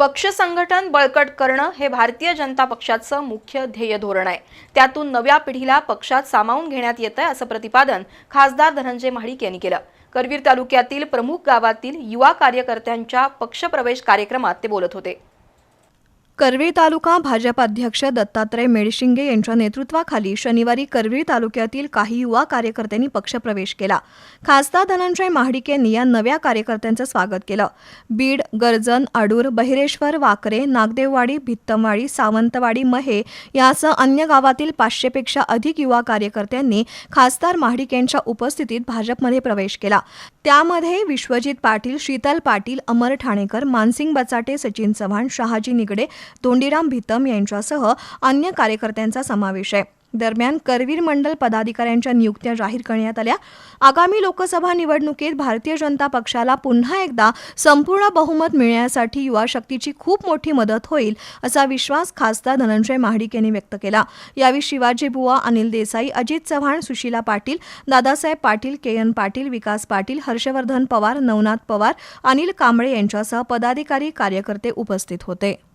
पक्ष संघटन बळकट करणं हे भारतीय जनता पक्षाचं मुख्य ध्येय धोरण आहे. त्यातून नव्या पिढीला पक्षात सामावून घेण्यात येतंय असं प्रतिपादन खासदार धनंजय महाडिक यांनी केलं. करवीर तालुक्यातील प्रमुख गावातील युवा कार्यकर्त्यांच्या पक्षप्रवेश कार्यक्रमात ते बोलत होते. करवीर तालुका भाजपाध्यक्ष दत्तात्रय मेडशिंगे यांच्या नेतृत्वाखाली शनिवारी करवीर तालुक्यातील काही युवा कार्यकर्त्यांनी पक्षप्रवेश केला. खासदार धनंजय महाडिक यांनी या नव्या कार्यकर्त्यांचं स्वागत केलं. बीड गर्जन आडूर बहिरेश्वर वाकरे नागदेववाडी भित्तमवाडी सावंतवाडी महे यासह अन्य गावातील पाचशेपेक्षा अधिक युवा कार्यकर्त्यांनी खासदार महाडिक यांच्या उपस्थितीत भाजपमध्ये प्रवेश केला. त्यामध्ये विश्वजित पाटील शीतल पाटील अमर ठाणेकर मानसिंग बचाटे सचिन चव्हाण शहाजी निगडे धोंडीराम भितम यांच्यासह अन्य कार्यकर्त्यांचा समावेश आहे. दरम्यान करवीर मंडल पदाधिकाऱ्यांच्या नियुक्त्या जाहीर करण्यात आल्या. आगामी लोकसभा निवडणुकीत भारतीय जनता पक्षाला पुन्हा एकदा संपूर्ण बहुमत मिळण्यासाठी युवा शक्तीची खूप मोठी मदत होईल असा विश्वास खासदार धनंजय महाडिक यांनी व्यक्त केला. यावेळी शिवाजी बुवा अनिल देसाई अजित चव्हाण सुशीला पाटील दादासाहेब पाटील के एन पाटील विकास पाटील हर्षवर्धन पवार नवनाथ पवार अनिल कांबळे यांच्यासह पदाधिकारी कार्यकर्ते उपस्थित होते.